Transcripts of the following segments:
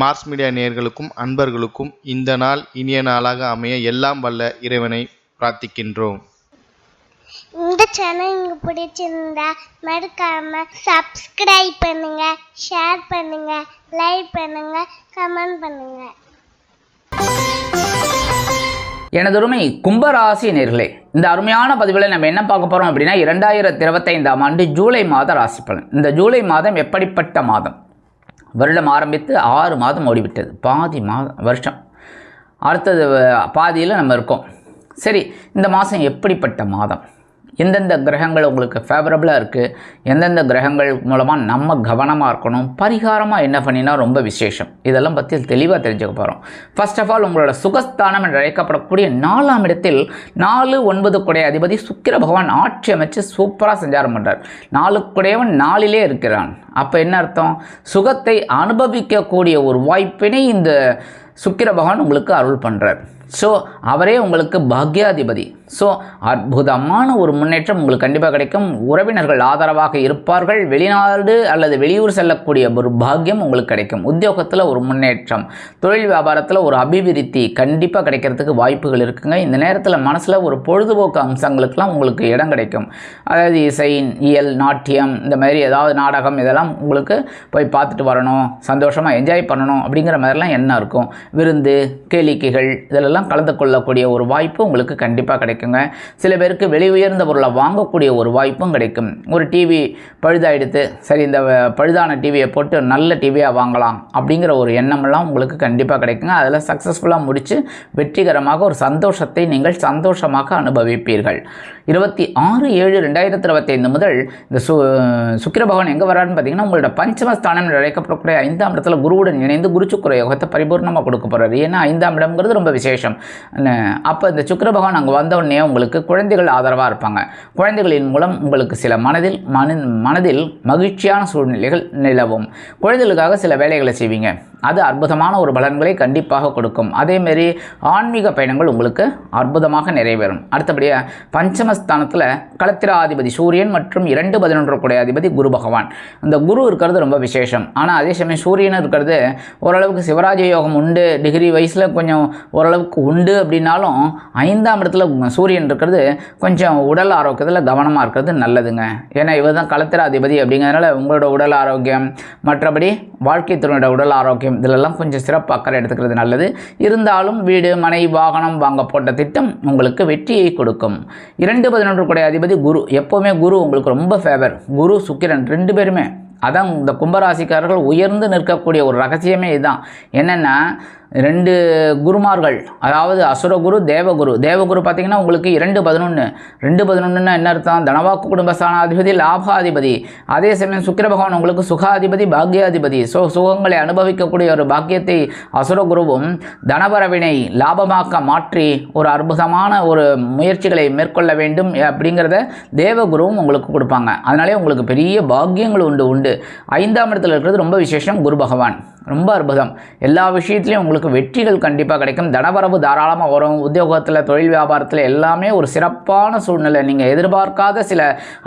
Mars media நேயர்களுக்கும் அன்பர்களுக்கும் இந்த நாள் இனிய நாளாக அமைய எல்லாம் வல்ல இறைவனை பிரார்த்திக்கின்றோம். இந்த சேனல் உங்களுக்கு பிடிச்சிருந்தா மறக்காம சப்ஸ்கிரைப் பண்ணுங்க ஷேர் பண்ணுங்க லைக் பண்ணுங்க கமெண்ட் பண்ணுங்க. எனதொருமை கும்பராசி நேர்களே இந்த அருமையான பதிவில் நம்ம என்ன பார்க்க போகிறோம் அப்படின்னா இரண்டாயிரத்தி இருபத்தைந்தாம் ஆண்டு ஜூலை மாத ராசி பலன் இந்த ஜூலை மாதம் எப்படிப்பட்ட மாதம்? வருடம் ஆரம்பித்து ஆறு மாதம் ஓடிவிட்டது. பாதி மாதம் வருஷம். அடுத்தது பாதியில் நம்ம இருக்கோம். சரி இந்த மாதம் எப்படிப்பட்ட மாதம்? எந்தெந்த கிரகங்கள் உங்களுக்கு ஃபேவரபுளாக இருக்குது எந்தெந்த கிரகங்கள் மூலமாக நம்ம கவனமாக இருக்கணும் பரிகாரமாக என்ன பண்ணினா ரொம்ப விசேஷம். இதெல்லாம் பற்றி தெளிவாக தெரிஞ்சுக்க போகிறோம் ஃபர்ஸ்ட் ஆஃப் ஆல் உங்களோட சுகஸ்தானம் என்று அழைக்கப்படக்கூடிய நாலாம் இடத்தில் நாலு ஒன்பது குடைய அதிபதி சுக்கிர பகவான் ஆட்சி அமைச்சு சூப்பராக சஞ்சாரம் பண்ணுறார் நாலு குடையவன் நாளிலே இருக்கிறான். அப்போ என்ன அர்த்தம்? சுகத்தை அனுபவிக்கக்கூடிய ஒரு வாய்ப்பினை இந்த சுக்கிர பகவான் உங்களுக்கு அருள் பண்ணுறார் ஸோ அவரே உங்களுக்கு பாக்யாதிபதி. ஸோ அற்புதமான ஒரு முன்னேற்றம் உங்களுக்கு கண்டிப்பாக கிடைக்கும். உறவினர்கள் ஆதரவாக இருப்பார்கள். வெளிநாடு அல்லது வெளியூர் செல்லக்கூடிய ஒரு பாக்கியம் உங்களுக்கு கிடைக்கும். உத்தியோகத்தில் ஒரு முன்னேற்றம். தொழில் வியாபாரத்தில் ஒரு அபிவிருத்தி கண்டிப்பாக கிடைக்கிறதுக்கு வாய்ப்புகள் இருக்குங்க. இந்த நேரத்தில் மனசில் ஒரு பொழுதுபோக்கு அம்சங்களுக்கெல்லாம் உங்களுக்கு இடம் கிடைக்கும். அதாவது இசை இயல் நாட்டியம் இந்த மாதிரி ஏதாவது நாடகம் இதெல்லாம் உங்களுக்கு போய் பார்த்துட்டு வரணும். சந்தோஷமாக என்ஜாய் பண்ணணும் அப்படிங்கிற மாதிரிலாம் என்ன இருக்கும். விருந்து கேளிக்கைகள் இதிலெல்லாம் கலந்து கொள்ளக்கூடிய ஒரு வாய்ப்பு உங்களுக்கு கண்டிப்பாக கிடைக்கும். கிடைக்குங்க சில பேருக்கு வெளி உயர்ந்த பொருளை வாங்கக்கூடிய ஒரு வாய்ப்பும் கிடைக்கும். ஒரு டிவி பழுதாயிடுத்து சரி இந்த பழுதான டிவியை போட்டு நல்ல டிவியாக வாங்கலாம் அப்படிங்கிற ஒரு எண்ணமெல்லாம் உங்களுக்கு கண்டிப்பாக கிடைக்குங்க. அதில் சக்ஸஸ்ஃபுல்லாக முடித்து வெற்றிகரமாக ஒரு சந்தோஷத்தை நீங்கள் சந்தோஷமாக அனுபவிப்பீர்கள். இருபத்தி ஆறு ஏழு ரெண்டாயிரத்தி இருபத்தைந்து முதல் இந்த சு சுக்கிர பகவான் எங்கே வராருன்னு பார்த்தீங்கன்னா உங்களோட பஞ்சமஸ்தானம் என்று அழைக்கப்படக்கூடிய ஐந்தாம் இடத்துல குருவுடன் இணைந்து குருச்சுக்குர யோகத்தை பரிபூர்ணமாக கொடுக்க போகிறார் ஏன்னா ஐந்தாம் இடம்ங்கிறது ரொம்ப விசேஷம். அப்போ இந்த சுக்கிர பகவான் அங்கே வந்தவன் உடனே உங்களுக்கு குழந்தைகள் ஆதரவாக இருப்பாங்க. குழந்தைகளின் மூலம் உங்களுக்கு சில மனதில் மன மனதில் மகிழ்ச்சியான சூழ்நிலைகள் நிலவும். குழந்தைகளுக்காக சில வேலைகளை செய்வீங்க. அது அற்புதமான ஒரு பலன்களை கண்டிப்பாக கொடுக்கும். அதேமாரி ஆன்மீக பயணங்கள் உங்களுக்கு அற்புதமாக நிறைவேறும். அடுத்தபடியாக பஞ்சமஸ்தானத்தில் களத்திராதிபதி சூரியன் மற்றும் இரண்டு பதினொன்று கூடிய அதிபதி குரு பகவான். இந்த குரு இருக்கிறது ரொம்ப விசேஷம். ஆனால் அதே சமயம் சூரியன் இருக்கிறது ஓரளவுக்கு சிவராஜ யோகம் உண்டு டிகிரி வயசில் கொஞ்சம் ஓரளவுக்கு உண்டு அப்படின்னாலும் ஐந்தாம் இடத்துல சூரியன் இருக்கிறது கொஞ்சம் உடல் ஆரோக்கியத்தில் கவனமாக இருக்கிறது நல்லதுங்க. ஏன்னா இவர் தான் களத்திராதிபதி அப்படிங்கிறதுனால உங்களோட உடல் ஆரோக்கியம் மற்றபடி வாழ்க்கைத்துறையோட உடல் ஆரோக்கியம் இதிலெல்லாம் கொஞ்சம் சிறப்பு அக்கறை எடுத்துக்கிறது நல்லது. இருந்தாலும் வீடு மனை வாகனம் வாங்க போட்ட திட்டம் உங்களுக்கு வெற்றியை கொடுக்கும். இரண்டு பதினொன்று கூட அதிபதி குரு. எப்போவுமே குரு உங்களுக்கு ரொம்ப ஃபேவர் குரு சுக்கிரன் ரெண்டு பேருமே. அதான் இந்த கும்பராசிக்காரர்கள் உயர்ந்து நிற்கக்கூடிய ஒரு ரகசியமே இதுதான். என்னென்னா ரெண்டு குருமார்கள் அதாவது அசுரகுரு தேவகுரு. தேவகுரு பார்த்தீங்கன்னா உங்களுக்கு இரண்டு பதினொன்று ரெண்டு பதினொன்றுன்னா என்ன அர்த்தம்? தனவாக்கு குடும்பஸ்தானாதிபதி லாபாதிபதி. அதே சமயம் சுக்கிர பகவான் உங்களுக்கு சுகாதிபதி பாக்யாதிபதி. ஸோ சுகங்களை அனுபவிக்கக்கூடிய ஒரு பாக்கியத்தை அசுரகுருவும் தனபரவினை லாபமாக்க மாற்றி ஒரு அற்புதமான ஒரு முயற்சிகளை மேற்கொள்ள வேண்டும் அப்படிங்கிறத தேவகுருவும் உங்களுக்கு கொடுப்பாங்க. அதனாலே உங்களுக்கு பெரிய பாக்கியங்கள் உண்டு உண்டு. ஐந்தாம் இடத்தில் இருக்கிறது ரொம்ப விசேஷம் குரு பகவான். ரொம்ப அற்புதம். எல்லா விஷயத்துலையும் உங்களுக்கு வெற்றிகள் கண்டிப்பாக கிடைக்கும். தனவரவு தாராளமாக வரும் உத்தியோகத்தில் தொழில் வியாபாரத்தில் எல்லாமே ஒரு சிறப்பான சூழ்நிலை. நீங்கள் எதிர்பார்க்காத சில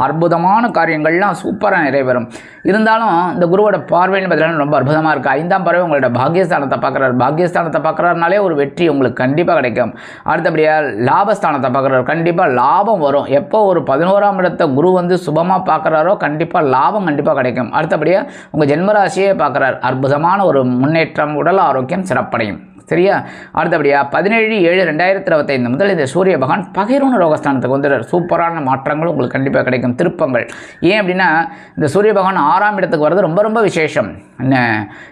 அற்புதமான காரியங்கள்லாம் சூப்பராக நிறைவேறும். இருந்தாலும் இந்த குருவோட பார்வைன்னு பார்த்தீங்கன்னா ரொம்ப அற்புதமாக இருக்குது ஐந்தாம் பறவை உங்களோட பாக்கியஸ்தானத்தை பார்க்குறாரு. பாகியஸ்தானத்தை பார்க்குறாருனாலே ஒரு வெற்றி உங்களுக்கு கண்டிப்பாக கிடைக்கும். அடுத்தபடியாக லாபஸ்தானத்தை பார்க்குறாரு. கண்டிப்பாக லாபம் வரும். எப்போ ஒரு பதினோராம் இடத்தை குரு வந்து சுபமாக பார்க்குறாரோ கண்டிப்பாக லாபம் கண்டிப்பாக கிடைக்கும். அடுத்தபடியாக உங்கள் ஜென்மராசியே பார்க்குறார். அற்புதமான ஒரு முன்னேற்றம் உடல் ஆரோக்கியம் சிறப்படையும். சரியா? அடுத்தபடியாக பதினேழு ஏழு ரெண்டாயிரத்தி இருபத்தைந்து முதல் இந்த சூரிய பகவான் பகிரூன ரோகஸ்தானத்துக்கு வந்துடுறார். சூப்பரான மாற்றங்கள் உங்களுக்கு கண்டிப்பாக கிடைக்கும். திருப்பங்கள். ஏன் அப்படின்னா இந்த சூரிய பகவான் ஆறாம் இடத்துக்கு வர்றது ரொம்ப ரொம்ப விசேஷம். என்ன?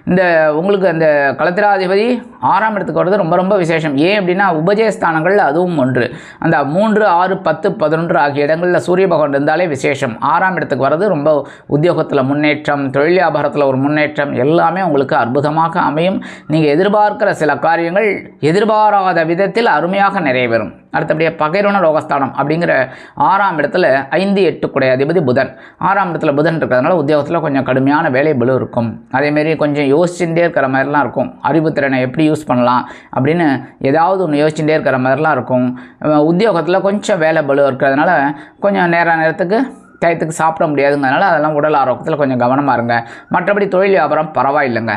இந்த உங்களுக்கு அந்த களத்திராதிபதி ஆறாம் இடத்துக்கு வர்றது ரொம்ப ரொம்ப விசேஷம். ஏன் அப்படின்னா உபஜயஸ்தானங்கள் அதுவும் ஒன்று. அந்த மூன்று ஆறு பத்து பதினொன்று ஆகிய இடங்களில் சூரிய பகவான் இருந்தாலே விசேஷம். ஆறாம் இடத்துக்கு வர்றது ரொம்ப உத்தியோகத்தில் முன்னேற்றம் தொழில் வியாபாரத்தில் ஒரு முன்னேற்றம் எல்லாமே உங்களுக்கு அற்புதமாக அமையும். நீங்கள் எதிர்பார்க்கிற சில காரியங்கள் எதிர்பாராத விதத்தில் அருமையாக நிறைவேறும். அடுத்தபடியே பகைரோன ரோகஸ்தானம் அப்படிங்கிற ஆறாம் இடத்துல ஐந்து எட்டு குடை அதிபதி புதன். ஆறாம் இடத்துல புதன் இருக்கிறதுனால உத்தியோகத்தில் கொஞ்சம் கடுமையான வேலை பலு இருக்கும். அதேமாரி கொஞ்சம் யோசிச்சுட்டே இருக்கிற மாதிரிலாம் இருக்கும். அறிவுத்திறனை எப்படி யூஸ் பண்ணலாம் அப்படின்னு ஏதாவது ஒன்று யோசிச்சுட்டே இருக்கிற மாதிரிலாம் இருக்கும். உத்தியோகத்தில் கொஞ்சம் வேலை பலு இருக்கிறதுனால கொஞ்சம் நேர நேரத்துக்கு டயத்துக்கு சாப்பிட முடியாதுங்கிறதுனால அதெல்லாம் உடல் ஆரோக்கியத்தில் கொஞ்சம் கவனமாக இருங்க. மற்றபடி தொழில் வியாபாரம் பரவாயில்லைங்க.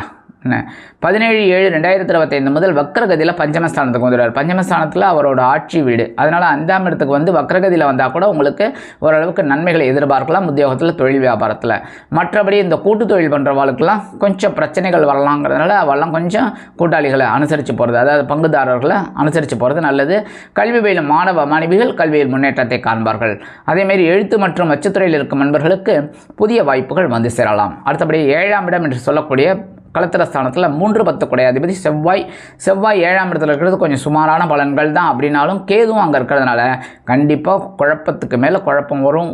பதினேழு ஏழு ரெண்டாயிரத்தி இருபத்தைந்து முதல் வக்ரகதியில் பஞ்சமஸ்தானத்துக்கு வந்துடுவார். பஞ்சமஸ்தானத்தில் அவரோட ஆட்சி வீடு. அதனால் அஞ்சாம் இடத்துக்கு வந்து வக்கரகதியில் வந்தால் கூட உங்களுக்கு ஓரளவுக்கு நன்மைகளை எதிர்பார்க்கலாம் உத்தியோகத்தில் தொழில் வியாபாரத்தில். மற்றபடி இந்த கூட்டு தொழில் பண்ணுறவாளுக்கெல்லாம் கொஞ்சம் பிரச்சனைகள் வரலாங்கிறதுனால அவெல்லாம் கொஞ்சம் கூட்டாளிகளை அனுசரித்து போகிறது அதாவது பங்குதாரர்களை அனுசரித்து போகிறது நல்லது. கல்வி பயிலும் மாணவ மாணவிகள் கல்வியில் முன்னேற்றத்தை காண்பார்கள். அதேமாரி எழுத்து மற்றும் அச்சுத்துறையில் இருக்கும் நண்பர்களுக்கு புதிய வாய்ப்புகள் வந்து சேரலாம். அடுத்தபடி ஏழாம் இடம் என்று சொல்லக்கூடிய களத்திர ஸ்தானத்தில் மூன்று பத்து கொடை அதிபதி செவ்வாய் செவ்வாய் ஏழாம் இடத்துல இருக்கிறது கொஞ்சம் சுமாரான பலன்கள் தான் அப்படின்னாலும் கேதுவும் அங்கே இருக்கிறதுனால கண்டிப்பாக குழப்பத்துக்கு மேலே குழப்பம் வரும்.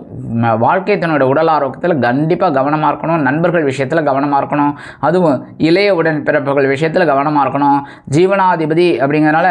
வாழ்க்கை தன்னோட உடல் ஆரோக்கியத்தில் கண்டிப்பாக கவனமாக இருக்கணும். நண்பர்கள் விஷயத்தில் கவனமாக இருக்கணும். அதுவும் இளைய உடன் பிறப்புகள் விஷயத்தில் கவனமாக இருக்கணும். ஜீவனாதிபதி அப்படிங்கிறனால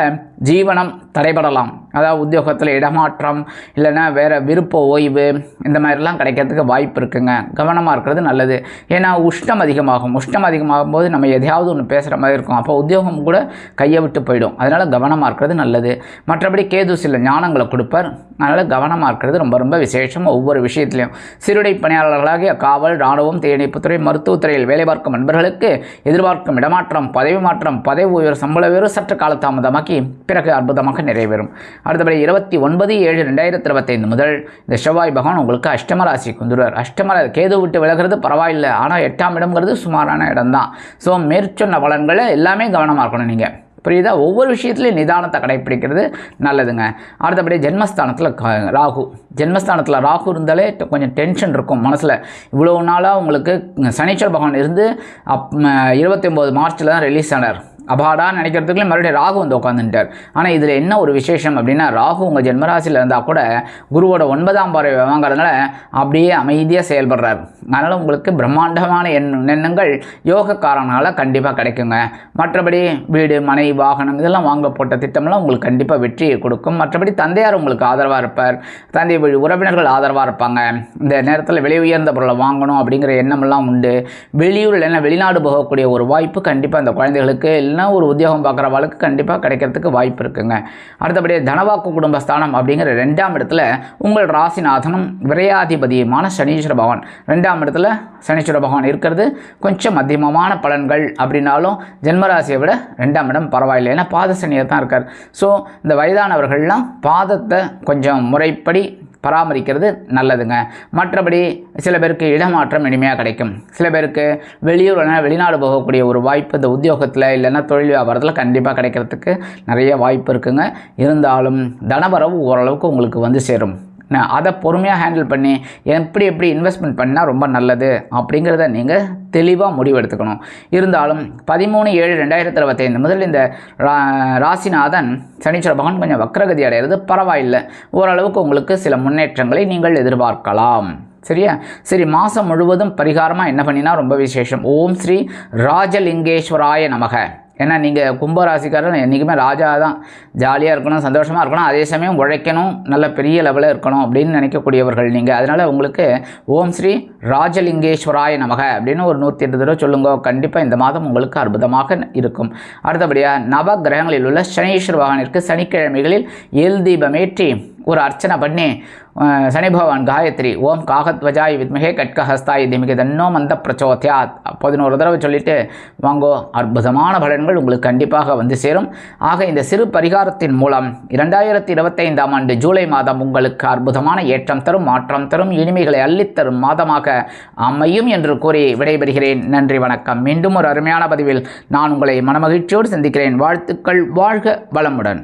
ஜீவனம் தடைபடலாம். அதாவது உத்தியோகத்தில் இடமாற்றம் இல்லைன்னா வேறு விருப்ப ஓய்வு இந்த மாதிரிலாம் கிடைக்கிறதுக்கு வாய்ப்பு இருக்குங்க. கவனமாக இருக்கிறது நல்லது. ஏன்னா உஷ்ணம் அதிகமாகும். உஷ்ணம் அதிகமாகும் போது நம்ம எதையாவது ஒன்று பேசுகிற மாதிரி இருக்கும். அப்போ உத்தியோகம் கூட கையை விட்டு போயிடும். அதனால் கவனமாக இருக்கிறது நல்லது. மற்றபடி கேது சில ஞானங்களை கொடுப்பார். அதனால் கவனமாக இருக்கிறது ரொம்ப ரொம்ப விசேஷம் ஒவ்வொரு விஷயத்துலையும் சிறுடை பணியாளர்களாகிய காவல் இராணுவம் தீயணைப்புத்துறை மருத்துவத்துறையில் வேலை பார்க்கும் நண்பர்களுக்கு எதிர்பார்க்கும் இடமாற்றம் பதவி மாற்றம் பதவி உயர் சம்பள உயர்வு சற்று காலதாமதமாக்கி பிறகு அற்புதமாக நிறைவேறும். அடுத்தபடி இருபத்தி ஒன்பது ஏழு ரெண்டாயிரத்தி இருபத்தைந்து முதல் இந்த செவ்வாய் பகவான் உங்களுக்கு அஷ்டம ராசிக்கு வந்துடுவார். அஷ்டம கேது விட்டு விலகிறது பரவாயில்லை. ஆனால் எட்டாம் இடம்ங்கிறது சுமாரான இடம்தான். ஸோ மேற்சொன்ன பலன்களை எல்லாமே கவனமாக இருக்கணும் நீங்கள் புரியுதா? ஒவ்வொரு விஷயத்துலையும் நிதானத்தை கடைப்பிடிக்கிறது நல்லதுங்க. அடுத்தபடி ஜென்மஸ்தானத்தில் க- ராகு. ஜென்மஸ்தானத்தில் ராகு இருந்தாலே கொஞ்சம் டென்ஷன் இருக்கும் மனசில். இவ்வளோ நாளாக உங்களுக்கு சனீஸ்வர பகவான் இருந்து அப் இருபத்தி ஒம்பது மார்ச்சில் தான் ரிலீஸ் ஆனார். அபாடா நினைக்கிறதுக்குள்ளே மறுபடியும் ராகு வந்து உட்காந்துட்டார் ஆனால் இதில் என்ன ஒரு விசேஷம் அப்படின்னா ராகு உங்கள் ஜென்மராசியில் இருந்தால் கூட குருவோட ஒன்பதாம் பார்வை வாங்குறதுனால அப்படியே அமைதியாக செயல்படுறார். அதனால் உங்களுக்கு பிரம்மாண்டமான எண் எண்ணங்கள் யோகக்காரனால் கண்டிப்பாக கிடைக்குங்க. மற்றபடி வீடு மனை வாகனம் இதெல்லாம் வாங்க போட்ட திட்டம்லாம் உங்களுக்கு கண்டிப்பாக வெற்றியை கொடுக்கும். மற்றபடி தந்தையார் உங்களுக்கு ஆதரவாக இருப்பார். தந்தை வழி உறவினர்கள் ஆதரவாக இருப்பாங்க. இந்த நேரத்தில் விலை உயர்ந்த பொருளை வாங்கணும் அப்படிங்கிற எண்ணமெல்லாம் உண்டு. வெளியூரில் இல்லைன்னா வெளிநாடு போகக்கூடிய ஒரு வாய்ப்பு கண்டிப்பாக அந்த குழந்தைகளுக்கு இல்லைன்னா ஒரு உத்தியோகம் பார்க்குறவாளுக்கு கண்டிப்பாக கிடைக்கிறதுக்கு வாய்ப்பு இருக்குங்க. அடுத்தபடி தனவாக்கு குடும்பஸ்தானம் அப்படிங்கிற ரெண்டாம் இடத்துல உங்கள் ராசிநாதனும் விரையாதிபதியுமான சனீஸ்வர பகவான். ரெண்டாம் இடத்துல சனீஸ்வர பகவான் இருக்கிறது. கொஞ்சம் மத்தியமமான பலன்கள் அப்படின்னாலும் ஜென்மராசியை விட ரெண்டாம் இடம் பரவாயில்லை. ஏன்னா பாத சனியாக தான் இருக்கார். ஸோ இந்த வயதானவர்கள்லாம் பாதத்தை கொஞ்சம் முறைப்படி பராமரிக்கிறது நல்லதுங்க. மற்றபடி சில பேருக்கு இடமாற்றம் இனிமையாக கிடைக்கும். சில பேருக்கு வெளியூர் வெளிநாடு போகக்கூடிய ஒரு வாய்ப்பு இந்த உத்தியோகத்தில் இல்லைன்னா தொழில் வியாபாரத்தில் கண்டிப்பாக கிடைக்கிறதுக்கு நிறைய வாய்ப்பு இருக்குங்க. இருந்தாலும் தனவரவு ஓரளவுக்கு உங்களுக்கு வந்து சேரும். நான் அதை பொறுமையாக ஹேண்டில் பண்ணி எப்படி எப்படி இன்வெஸ்ட்மெண்ட் பண்ணால் ரொம்ப நல்லது அப்படிங்கிறத நீங்கள் தெளிவாக முடிவெடுத்துக்கணும். இருந்தாலும் பதிமூணு ஏழு ரெண்டாயிரத்தி இருபத்தைந்து முதல் இந்த ரா- ராசிநாதன் சனீஸ்வர பகவான் கொஞ்சம் வக்ரகதி அடைகிறது பரவாயில்லை. ஓரளவுக்கு உங்களுக்கு சில முன்னேற்றங்களை நீங்கள் எதிர்பார்க்கலாம். சரியா? சரி மாதம் முழுவதும் பரிகாரமாக என்ன பண்ணினா ரொம்ப விசேஷம். ஓம் ஸ்ரீ ராஜலிங்கேஸ்வராய நமக. ஏன்னா நீங்கள் கும்பராசிக்காரர் என்றைக்குமே ராஜா தான். ஜாலியாக இருக்கணும் சந்தோஷமாக இருக்கணும் அதே சமயம் உழைக்கணும் நல்ல பெரிய லெவலில் இருக்கணும் அப்படின்னு நினைக்கக்கூடியவர்கள் நீங்கள் அதனால் உங்களுக்கு ஓம் ஸ்ரீ ராஜலிங்கேஸ்வராய நமக அப்படின்னு ஒரு நூற்றி எட்டு தடவை சொல்லுங்க. கண்டிப்பாக இந்த மாதம் உங்களுக்கு அற்புதமாக இருக்கும். அடுத்தபடியாக நவ கிரகங்களில் உள்ள சனீஸ்வர பகவானிற்கு சனிக்கிழமைகளில் எல் தீபமேற்றி ஒரு அர்ச்சனை பண்ணி சனி பகவான் காயத்ரி ஓம் காகத்வஜாய் வித்மகே கட்கஹஸ்தாய் திமிகி தன்னோ மந்த பிரச்சோத்யாத். பதினோரு தடவை சொல்லிட்டு வாங்கோ அற்புதமான பலன்கள் உங்களுக்கு கண்டிப்பாக வந்து சேரும். ஆக இந்த சிறு பரிகாரத்தின் மூலம் இரண்டாயிரத்தி இருபத்தைந்தாம் ஆண்டு ஜூலை மாதம் உங்களுக்கு அற்புதமான ஏற்றம் தரும் மாற்றம் தரும் இனிமைகளை அள்ளித்தரும் மாதமாக அமையும் என்று கூறி விடைபெறுகிறேன். நன்றி வணக்கம். மீண்டும் ஒரு அருமையான பதிவில் நான் உங்களை மனமகிழ்ச்சியோடு சந்திக்கிறேன். வாழ்த்துக்கள் வாழ்க வளமுடன்.